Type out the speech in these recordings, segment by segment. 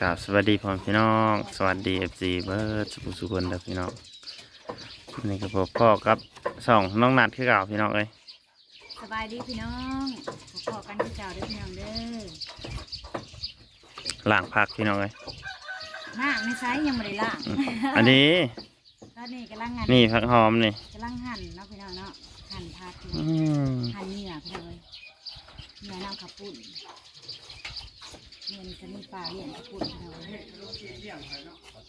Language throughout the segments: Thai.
กราบสวัสดีพ่อแม่พี่น้อง สวัสดีเอฟซีเบิร์ดสุขุสุคนเด้อพี่น้องวันนี่ก็พบพ่อกับสองน้องนัดคือเก่าพี่น้องเอ้ยสบายดีพี่น้องขอกันที่เจ้าเด้อพี่น้องเด้อล่างพักพี่น้องเอ้ยล่างในไซส์ยังไม่ได้ล่างอืมอันนี้ตอนนี้กำลังงานนี่ผักหอมนี่กำลังหั่นเนาะพี่น้องเนาะหั่นผักพี่น้อืองมหั่นเนื้อพี่น้องเอ้ยเนื้อน้ำขับปุ่น เนื้อนี่จะมีปลาเลี้ยงขับปุ่นพี่น้องเอ้ย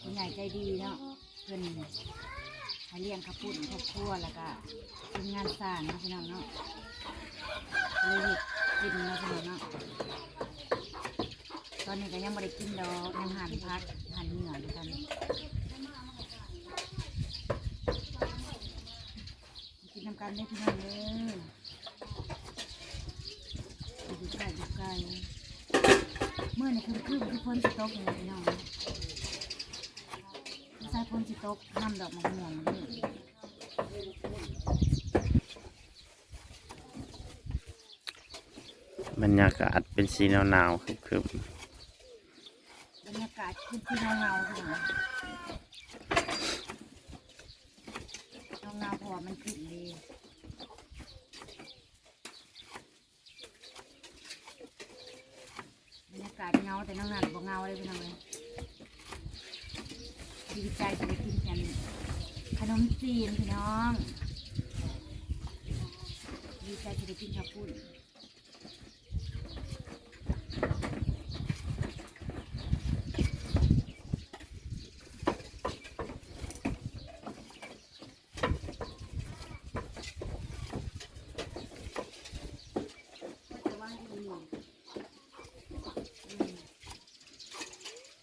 ผู้ใหญ่ใจดีเนาะเพิ่นให้เลี้ยงขับปุ่นครอบครัวแล้วก็ทีมงานสร้างนะพี่น้องเนาะเลยเฮ็ดกินนะพี่น้องเนาะตอนนี้ก็ยังไม่ได้กินดอกยังหันพักหันเหงื่อยกันกินน้ำกันได้พี่น้องเลยอยู่ใกล้อยู่ใกล้ มื่อนี่คือคือคือพ้นสิต๊อกเลยพี่น้องใส่พ้นสิตกน้ำดอกมะม่วงเลยบรรยากาศเป็นสีหนาวๆคืบบรรยากาศคือคือเงาเงาๆพี่น้องเงาเงาๆเพราะมันขึ้นเลย บรรยา กายเงาแต่น้องนันบอกเงาเลยพี่น้องเลยดีใจจะได้กินกันขนมจีนพี่น้อง ดีใจจะได้กินข้าวปุ้น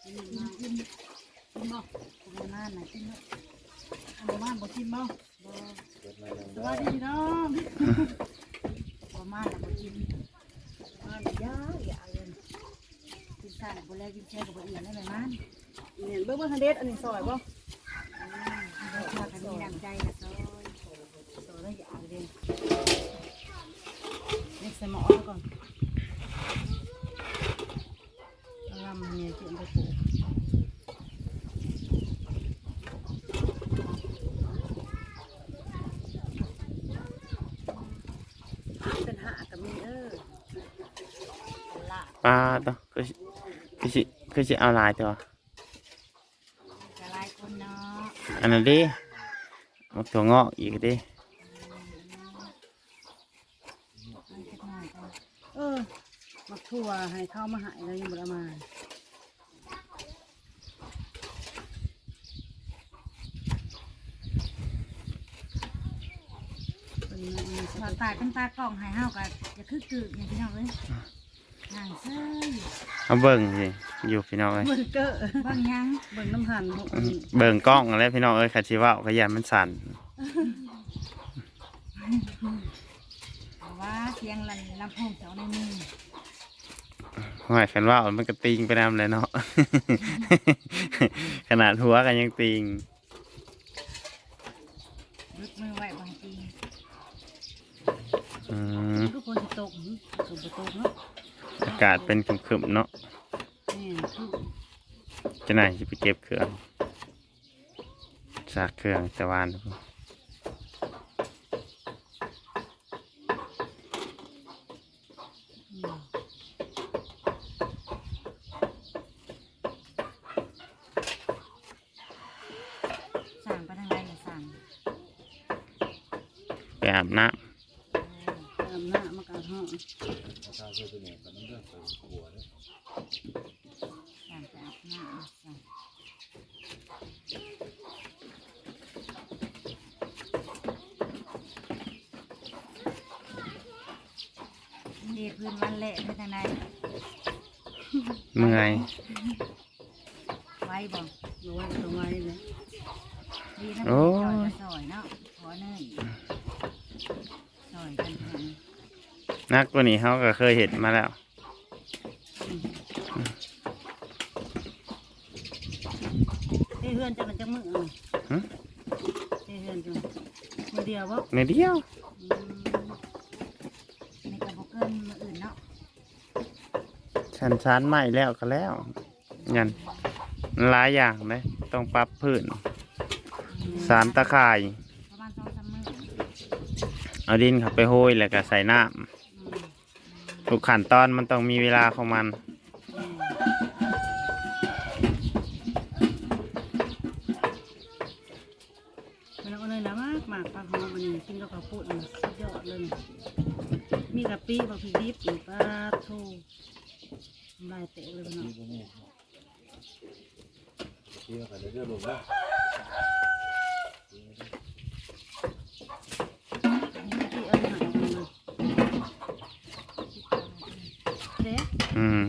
กินกินกินบ่ ประมาณไหนกินบ่ประมาณบ่กินบ่บ่สวัสดีพี่น้องประมาณแล้วบ่กินประมาณยาอย่าเลยกินข้าวบ่แล้วกินแช่กับบ่เอียนได้ไหมมันเนี่ยเบิ่งเบิ่งฮันเดสอันนี้ซอยบ่อืมได้ข้าวกันมีน้ำใจนะซอยซอยแล้วอย่าเอาเลยเล็กใส่หม้อเอาก่อนเอาลำเนี่ยเจียมไปปลูกเป็นหากับมีเออละ ปลาตัวคือสิคือสิคือสิเอาหลายตัวจะหลายคนเนาะอันนั้นดิมักตัวเงาะอีกดิมันจะหน่อยก่อนเออมักทั่วให้เข้ามาใหายแล้วยังบ่ได้เอามาเป็นอันนี้ถอดตาเป็นตากล้องให้เฮาก็จะคือกึกอย่างพี่น้องเอ้ย ห่างเซ้ยเอาเบิ่งสิอยู่พี่น้องเอ้ยเบิ่งเกอร์บางยังเบิ่งน้ำหันพวกอือันมนี้เบิ่งกล้องอะไรพี่น้องเอ้ยขัดชีว่าขยันมันสั่นเพราะว่าเสียงลันลำโพงเสาในมือหอยคันว่ามันก็ติงไปนำเลยเนาะ ขนาดหัวกันยังติงลึกมือไว้บางทีอืม ทุกคนสิตกหือตกบ่ตกเนาะ อากาศเป็นครึมๆเนาะนี่คือจะไหนจะไปเก็บเครื่องจากเครื่องแต่วานอืมสั่งไปทางไรอย่าสั่งไปอาบน้ตามห น้ามากาห้องสั่งไปอาบน้ำสั่งเดพื้นวันเละไปทางไหนำเมื่อยไว้บ่เอาไว้ตรงไว้เลยดีนะโอ้จอยยจะซอยเนาะขอเนื่อยซอยกันเถอะ นักกว่านี้เขาก็เคยเห็นมาแล้วเฮ้ยเฮือนจะมันจะมือเอาหึเฮ้ยเฮือนจะมือเดียวบ่ในเดียวอืมในกระบอกเกินมืออื่นเนาะชันชานใหม่แล้วก็แล้วอืยันหลายอย่างไหมต้องปรับพื้น สารตะข่ายประมาณสองสามมื้อเอาดินเข้าไปโห้ยแล้วก็ใส่น้อืมำ ทุกขั้นตอนมันต้องมีเวลาของมัน มันเอาเลยนะมากมากปลาหอมมันนี่กินกับข้าวปุ้นมันสุดยอดเลยนี่มีกะปิบะพริกดิบอีกปลาทูลายเตะเลยพี่น้องที่ว่ากันเรื่องลงแล้วที่เอาหนังมาเด็ก อืม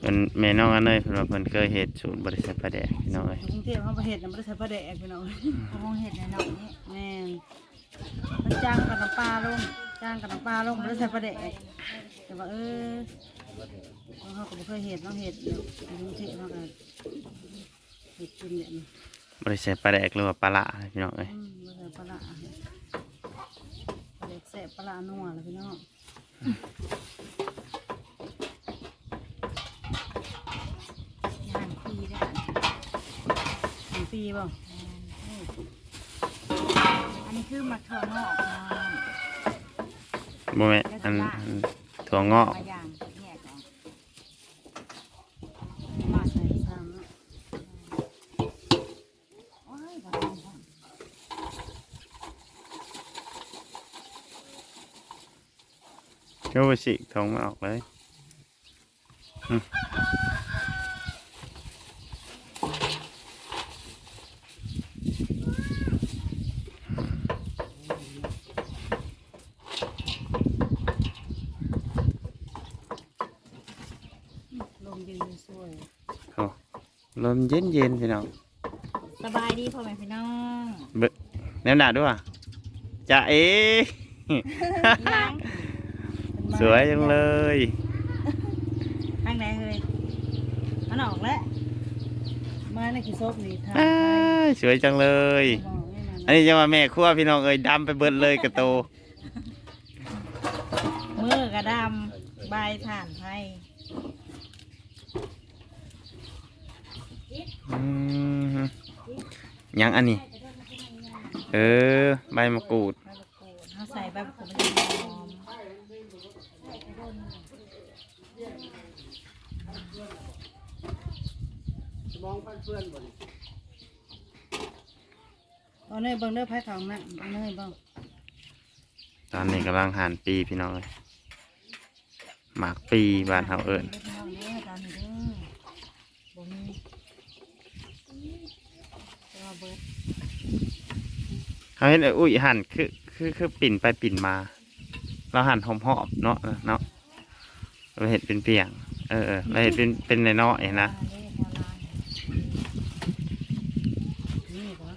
เป็นแม่น้องอันเนยเพิ่นว่าเพิ่นเคยเฮ็ดสูตรบริษัทปลาแดกพี่น้องเอ้ยกรุงเทพเขาประเห็ดนะไม่ได้ใช้ปลาแดกพี่น้องเขาคงเห็ดในหนองนี่แม่นมันจ้างกับน้ำปลาลงจ้างกับน้ำปลาลงไม่ได้ใช้ปลาแดกแต่ว่าเออเขาก็ไม่เคยเห็ดต้องเห็ดอยู่กรุงเทพเขาก็เห็ดกินเนี่ยบริษัทปลาแดกหรือว่าปลาละพี่น้องเอ้ยอืมไม่ใช่ปลาละปลาแดกแสบปลาละนัวเลยพี่น้องยานปีได้ยาน ปีเปล่าอันนี้คือมักถั่วงอกเนาะบ่แม่นอันอันถั่วงอก มาอย่างแยกออกมาใส่ซ้ำเนาะโอ้ยบ่ต้องห่วงโยสิทงมันออกเลยอืม ลมเย็นสวย โอ้ล มเย็นเย็นๆพี่น้องสบายดีพ่อแม่พี่น้องเบะแนวหนาด้วยจะเอยังสวยจังเลยข้างไหนเฮ้ยมันออกแล้วมาในกี่ซบนี่ทางอ้าไปยสวยจังเลยบอกแน่นอนอันนี้จะมาแม่ครัวพี่น้องเอ้ยดำไปเบิดเลยกระโตมือกระดำใบถ่านไทย อืม ยังอันนี้ เออใบมะกรูดใบมะกรูดเขาใส่ใบมะกรูดมันจะหอมมองเพื่อนๆบ่นี่เอาเนยเบิ่งเด้อไผ่ของนะเอาเนยเบิ่งตอนนี้กำลังหั่นปีพี่น้องเอ้ยหมากปีบ้านเฮาเอิญ เด้อพี่น้องเด้อตอนนี้เด้อบ่มีแต่ว่าเบิด เขาเห็นอ้อุ้ยหั่นคือคือคือปิ่นไปปิ่นมา เราหั่นหอมๆเนาะเนาะเราเห็นเป็นเปียง เออเราเห็นเป็นเป็นในเนาะๆนะอ่าเด้อแถวลานนี่บ่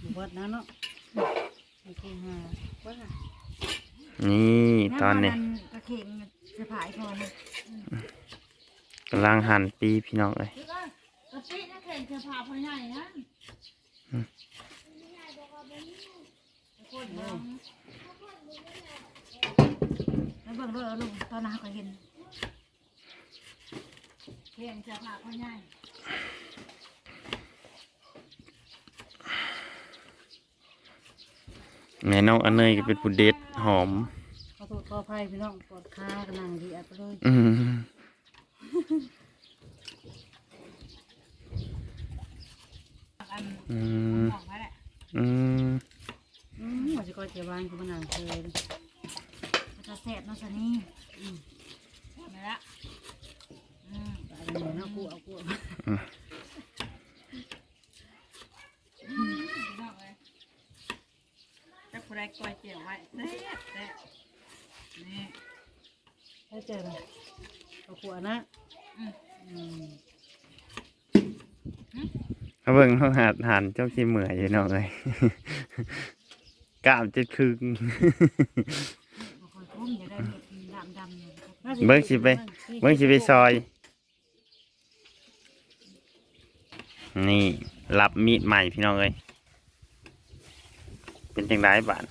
บ่เบิดนะเนาะนี่ตอนนี้กำลังหั่นปีพี่น้องเอ้ย กระปินะเข่งจะผา พอใหญ่นะคนเบิ่งแล้วเบิ่งด้วยเอาลุงตอนนั้นเขาก็เห็นเข่งจะผาพอใหญ่แม่น้องอันเนยก็เป็นผู้เด็ดหอม ขอโทษขออภัยพี่น้องปวดขากันนั่งดีอัดไปเลย อืมอันอืมออกมาแหละอืมอืมว่าจะก็เจ็บวานกูมันนั่งเคยมันจะแสบเนาะสันนี่อืมไม่ละอืมอันนี้เนาะกูเอากูเอาจะผู้ใดกอยเจียวไว้แซ่บแซ่บนี่ได้เจอเลยเอาขวดนะอืมเขา เบิ่งเขาหัดหันเจ้าขี้เหมื่อยอยู่น้องเลยกล้ามจะคึง เบิ่งสิไป เบิ่งสิไปซอย นี่รับมีดใหม่พี่น้องเอ้ยเป็นจังไดบาด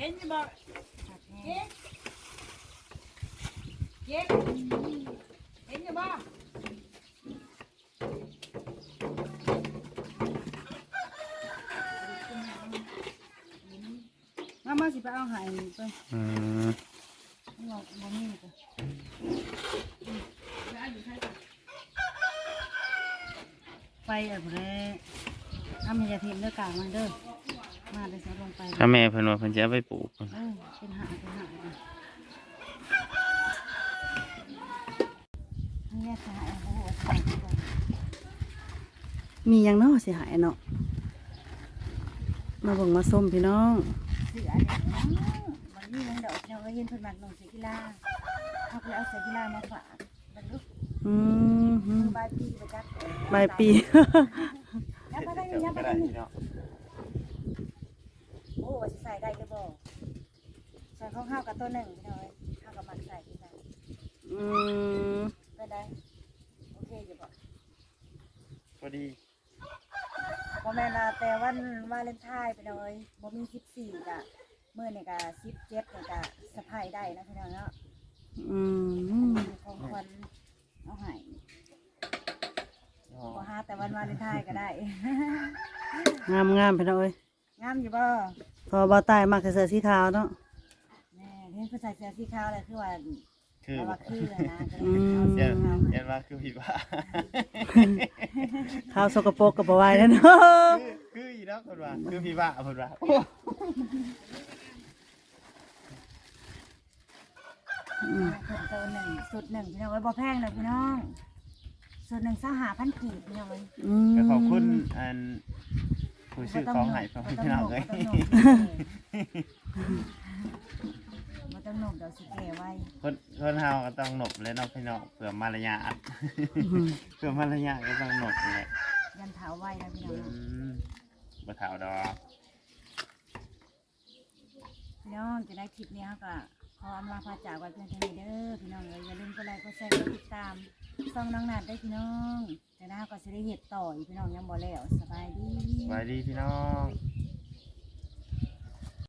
ห็นบ่ผัดแห้ง เย็บเห็นอยู่บ่มามาสิไปเอาหายไปอืมเราบ่มีก็ไปเอาอยู่ใช่ปะไปเอาไปเลยทำให้ยาทีมเด้อกลางมันเด้อมาเลยจะลงไป ถ้าแม่เพิ่นว่าเพิ่นจะเอาไปปลูก เออเป็นหาเป็นหาเลยอันนี้จะหายโอ้โหหายก่อน มีหยังเนาะสิหายเนาะมาเบิ่งมาส้มพี่น้องเสือเนี่ยน้องวันนี้ยังดอกเราเห็นเพิ่นมักลงเสกีฬาเขาก็เลยเอาเสกีฬามาฝากบรรลุอืมหืมืมอใบายปีประจักษ์ปลายปียับไปได้นี่ยับไปได้นี่โอ้ว่าสิใส่ได้ก็บอกใส่ข้าวข้าวกับตัวหนึ่งพี่น้อยข้าวกับมันใส่ที่ใส่อืมก็ได้โอเคอยู่บ่พอดี บ่แม่นว่าแต่วันวาเลนไทน์พี่น้อยบ่มี14กะมื้อนี่ก็17นี่ก็สะพายได้นะพี่น้องเนาะอืมของขวัญเอาให้บ่หาแต่วันวาเลนไทน์ก็ได้ งามงามพี่น้องเอ้ยงามอยู่บ่พอบ่ตายมากเสื้อสีขาวเนาะแม่เห็นผู้ชายเสื้อสีขาวเลยคือว่า คือแต่ว่าคืออะนะก็อืเลยเอามสีเย็นขาวเย็นว่าคือผิดว่าขาวสกปรกก็บ่ไหวแล้วเนาะคือคืออีแล้วเพิ่นว่าคือพี่ว่าเพิ่นว่าอืมเพิ่นตัวหนึ่งสุดหนึ่งพี่น้องไว้บ่แพงเลยพี่น้องสุดหนึ่งสหาพันกีบพี่น้องเอ้ยอืมก็ขอบคุณอันผู้ชื่อของให้พ่อบ่พี่น้องเอ้ยบ่บ่ต้องหนก เดี๋ยวสิแก่ไว้คนคนเฮาก็ต้องหนบและเนาะพี่น้องเพื่อมารยาทอืมเพื่อมารยาทก็ต้องหนบแหละยันเท้าไว้นะพี่น้องอืเนาะมบ่เท่าดอกพี่น้องจะได้คลิปนี้เขาก็ขออำลาพาจากไว้เพียงเท่านี้เด้อพี่น้องเลยอย่าลืมกดไลค์กดแชร์กดติดตามช่องน้องนัดได้อพี่น้องจะได้เขาก็สิได้เฮ็ดต่ออีกพี่น้องยังบ่แล้วสบายดีสวัสดีพี่น้องส